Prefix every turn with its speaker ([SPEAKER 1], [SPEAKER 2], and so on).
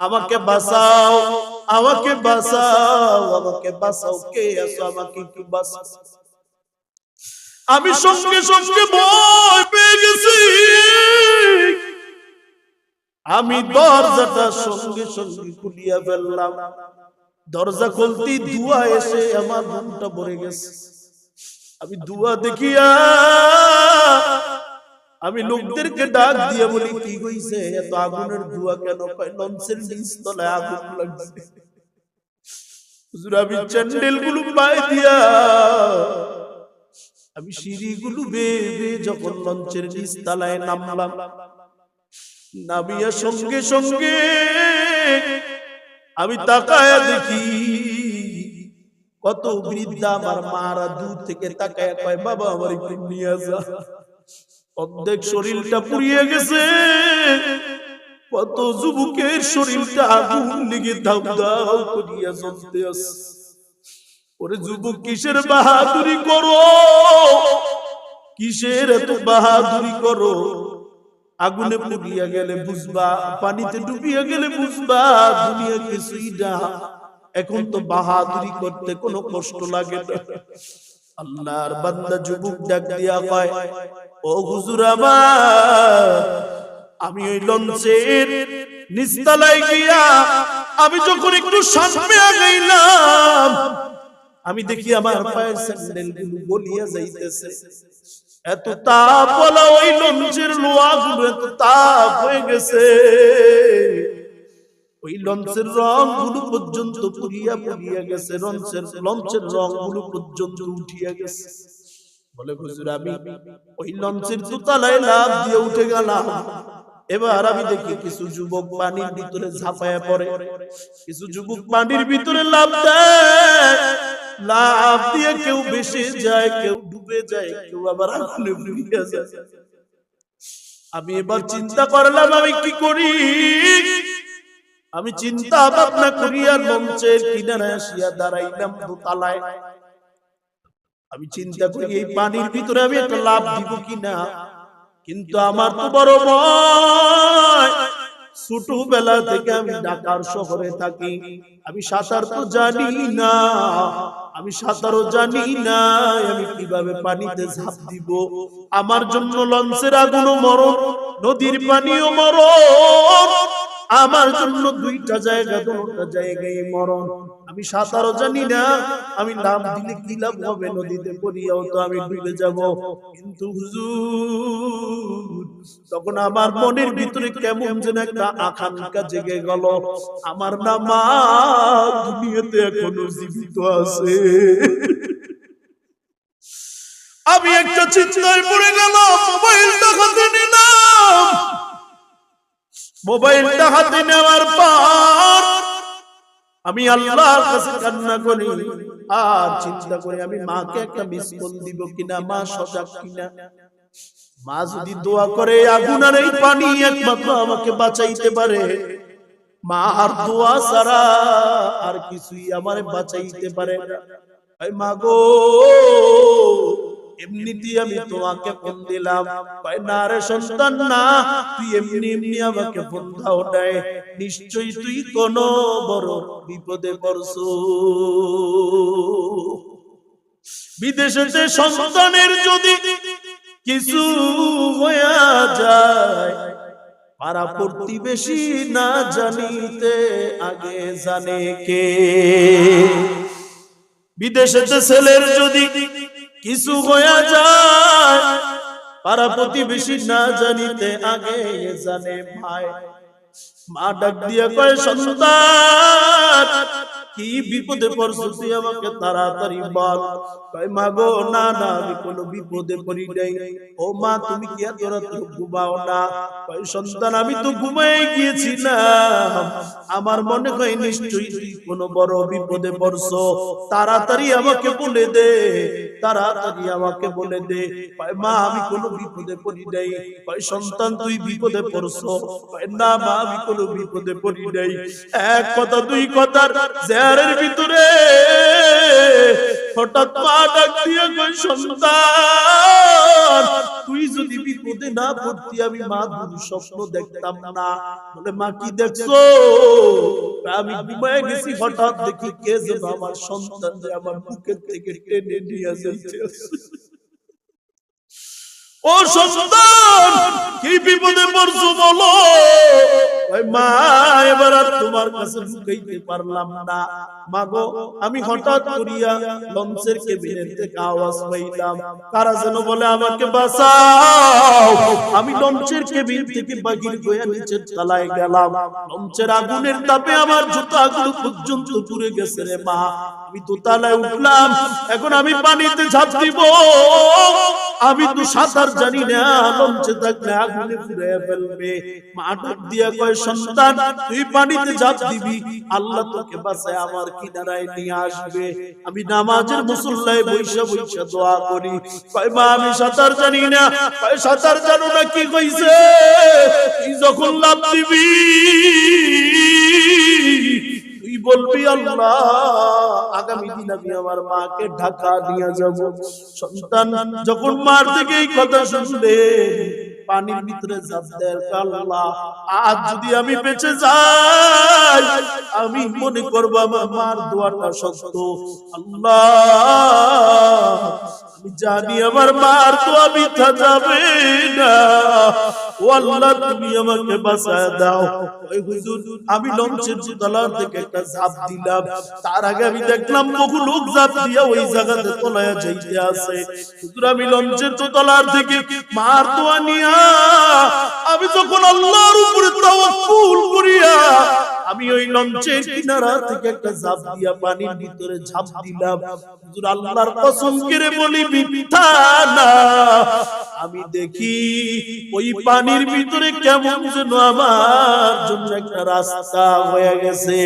[SPEAKER 1] আমাকে বাঁচাও আমাকে বাঁচাও আমাকে বাঁচাও। কে আছো আমাকে একটু বাঁচাও। আমি সঙ্গে সঙ্গে ভয় পেয়ে গেছি। আমি দরজাটা সঙ্গে সঙ্গে খুলিয়া ফেললাম। দরজা খুলতেই ধোঁয়া এসে আমার মনটা ভরে গেছে। আমি ধোঁয়া দেখিয়া আমি লোকদেরকে ডাক দিয়ে বলি কি হইছে? এত আগুনের ধোঁয়া কেন? কয় লঞ্চের নিচ তলায় আগুন লাগছে। হুজুর আমি চ্যান্ডেলগুলো পাই দিয়া আমি সিঁড়িগুলো বেয়ে বেয়ে যখন লঞ্চের নিচ তলায় নামলাম নামিয়া সঙ্গে সঙ্গে আমি তাকায়া দেখি কত বৃদ্ধা আমার মারা দূর থেকে তাকায়া কয় বাবা আমার একটু নিয়ে যা। অর্ধেক শরীরটা পুড়িয়ে গেছে। কত যুবকের শরীরটা আগুন লেগে করিয়া জ্বলতে আছে ওরে যুবক কিসের বাহাদুরি করো? কিসের এত বাহাদুরি করো? আগুনে পুড়িয়া গেলে বুঝবা পানিতে ডুবিয়া গেলে বুঝবা দুনিয়া কিছুই না। এখন তো বাহাদুরি করতে কোনো কষ্ট লাগে না। আল্লাহর বান্দা যুবক ডাক দিয়া কয় ও হুজুর আমি ওই লঞ্চের নিস্তালায় গিয়া, আমি যখন একটু সামনে আগাইলাম, আমি দেখি আমার পায়ের স্যান্ডেলগুলো যাইতেছে। এত তাপ বলা ওই লঞ্চের লোয়া গুলো এত তাপ হয়ে গেছে। ওই লঞ্চের রংগুলো পর্যন্ত পুড়িয়া পুড়িয়া গেছে, লঞ্চের লঞ্চের রংগুলো পর্যন্ত উঠিয়া গেছে। বলে হুজুর আমি ওই লঞ্চের দোতলায় লাভ দিয়ে উঠে গেলাম। এবার আমি দেখি কিছু যুবক পানির ভিতরে ঝাঁপায়া পড়ে। কিছু যুবক পানির ভিতরে লাভ দেয়। লাভ দিয়ে কেউ বেশি যায় কেউ ডুবে যায় কেউ আবার আগুনে যায়। আমি এবার চিন্তা করলাম আমি কি করি? আমি চিন্তা ভাবনা করিয়া মঞ্চের কিনারে আসিয়া দাঁড়াইলাম দোতলায়। আমি চিন্তা করি এই পানির ভিতরে আমি একটা লাভ দিব কিনা? কিন্তু আমার তো বড় ভয়। ছোটবেলা থেকে আমি ঢাকার শহরে থাকি। আমি সাঁতার তো জানি না। আমি সাঁতারও জানি না। আমি কীভাবে পানিতে ঝাঁপ দিব? আমার জন্য লঞ্চের আগুনও মরণ। নদীর পানিও মরণ। আমার জন্য দুইটা জায়গা দুটা জায়গায় মরণ। আমি সাঁতারও জানি না, আমি নাম দিলে কি লাভ হবে? নদীতে পড়িয়াও তো আমি ডুবে যাব। কিন্তু তখন আমার মনের ভিতরে কেমন যেন একটা আকাঙ্ক্ষা জেগে গেল। আমার না মা দুনিয়াতে এখনও জীবিত আছে। আমি একটা চিন্তায় পড়ে গেলাম, মোবাইলটা হাতে নিলাম। মোবাইলটা হাতে নেওয়ার পর আমি আল্লাহর কাছে কান্না করি। আর চিন্তা করি আমি মাকে একটা মিস কল দিব কিনা, মা সজাগ কিনা। মা যদি দোয়া করে, আগুন আর এই পানি একমাত্র আমাকে বাঁচাইতে পারে। মা আর দোয়া ছাড়া আর কিছুই আমার বাঁচাইতে পারে না। মা গো এমনিতে আমি তোমাকে ফোন দিলাম। না রে সন্তান না। তুই এমনি এমনি আমাকে ফোন দাও নাই নিশ্চয়ই তুই কোন বড় বিপদে পড়ছো বিদেশেতে সন্তানের যদি কিছু হইয়া যায় পাড়া প্রতিবেশী না জানিতে আগে জানে কে। বিদেশেতে ছেলের যদি কিছু হয়ে যায় পাড়া প্রতিবেশী না জানিতে আগে জানে ভাই। মা ডাক দিয়া কয়, সন্তান, কি বিপদে আমাকে তাড়াতাড়ি বল। কয়, মা গো, না না, আমি কোনো বিপদে পড়ি নাই। ও মা, তুমি কি এত ঘুমাও না? কয়, সন্তান, আমি তো ঘুমাই গিয়েছিলাম। আমার মনে হয় নিশ্চয়ই তুই কোনো বড় বিপদে পড়ছো। তাড়াতাড়ি আমাকে বলে দে, তাড়াতাড়ি আমাকে বলে দে। কয়, মা, আমি কোনো বিপদে পড়ি নাই। কয়, সন্তান, তুই বিপদে পড়ছো। কয়, না, মা, আমি কোনো বিপদে পড়ি নাই। এক কথা, দুই কথার যে চেয়ারের ভিতরে। হঠাৎ মা ডাক দিয়ে সন্তান, তুই যদি বিপদে না পড়তি, আমি মা স্বপ্ন দেখতাম না। বলে, মা, কি দেখছ? আমি ঘুমায় গেছি, হঠাৎ দেখি কে যেন আমার সন্তান আমার বুকের থেকে টেনে নিয়ে যাচ্ছে। ও সন্তান, কি বিপদে পড়ছো বলো? মা, এবার তোমার আমি হঠাৎ লঞ্চের আমি কেবিন থেকে বাগির গয়া নিচের তলায় গেলাম। লঞ্চের আগুনের তাপে আমার জুতাগুলো পর্যন্ত পুড়ে গেছে রে মা। আমি দোতলায় উঠলাম। এখন আমি পানিতে ঝাঁপ দিব। আমি তো সাঁতার জানি না লঞ্চে থাকলে আগুনে পুড়ে ফেলবে। মা ডাক দিয়া কয় সন্তান তুই পানিতে ঝাঁপ দিবি আল্লাহ তোকে বাঁচায় আমার কিনারায় নিয়ে আসবে। আমি নামাজের মুসল্লায় বৈশা বৈশা দোয়া করি। কয় মা আমি সাঁতার জানি না কয় সাঁতার জানো না কি কইছে? তুই যখন লাভ দিবি বলবি আল্লাহ, আগামী দিন আমি আমার মাকে ঢাকা নিয়ে যাব। সন্তান যখন মার থেকে কথা শুনবে পানির ভিতরে আজ যদি আমি বেঁচে যাই, আমি মনে করব আমার মার দোয়াটা সত্য। আমি জানি আমার মার দোয়া মিথ্যা যাবে না। তুমি আমাকে দাও। আমি লঞ্চের তলার থেকে একটা দিলাম। তার আগে আমি দেখলাম বহু লোক দিয়া ওই জায়গাতে তলায় যাইতে আছে। আমি লঞ্চের তলার থেকে মার দোয়া নিয়া আমি যখন আল্লাহর উপরে তাওয়াক্কুল করিয়া আমি ওই লঞ্চের কিনারা থেকে একটা ঝাঁপ দিয়া পানির ভিতরে ঝাঁপ দিলাম। হুজুর, আল্লাহর কসম করে বলি, মিথ্যা না। আমি দেখি ওই পানির ভিতরে কেমন যেন আমার জন্য একটা রাস্তা হয়ে গেছে।